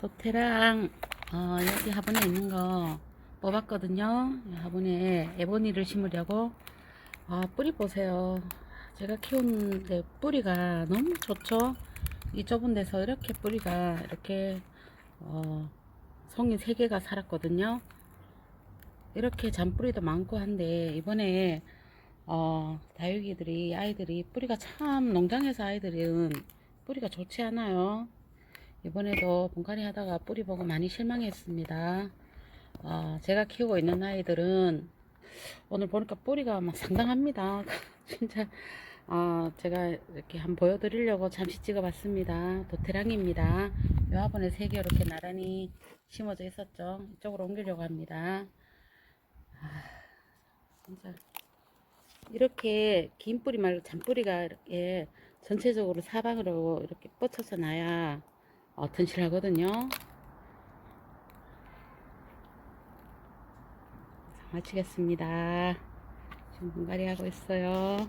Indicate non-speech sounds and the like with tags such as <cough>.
도태랑 어, 여기 화분에 있는 거 뽑았거든요. 이 화분에 에보니를 심으려고 아, 뿌리 보세요. 제가 키우는데 뿌리가 너무 좋죠. 이 좁은 데서 이렇게 뿌리가 이렇게 어, 송이 3개가 살았거든요. 이렇게 잔뿌리도 많고 한데 이번에 어, 다육이들이 아이들이 뿌리가 참 농장에서 아이들은 뿌리가 좋지 않아요. 이번에도 분갈이 하다가 뿌리 보고 많이 실망했습니다. 어, 제가 키우고 있는 아이들은 오늘 보니까 뿌리가 막 상당합니다. <laughs> 진짜 어, 제가 이렇게 한번 보여드리려고 잠시 찍어봤습니다. 도태랑입니다. 요 화분에 세 개 이렇게 나란히 심어져 있었죠. 이쪽으로 옮기려고 합니다. 아, 진짜 이렇게 긴 뿌리 말고 잔뿌리가 이렇게 전체적으로 사방으로 이렇게 뻗쳐서 나야 어, 튼실하거든요. 마치겠습니다. 지금 분갈이 하고 있어요.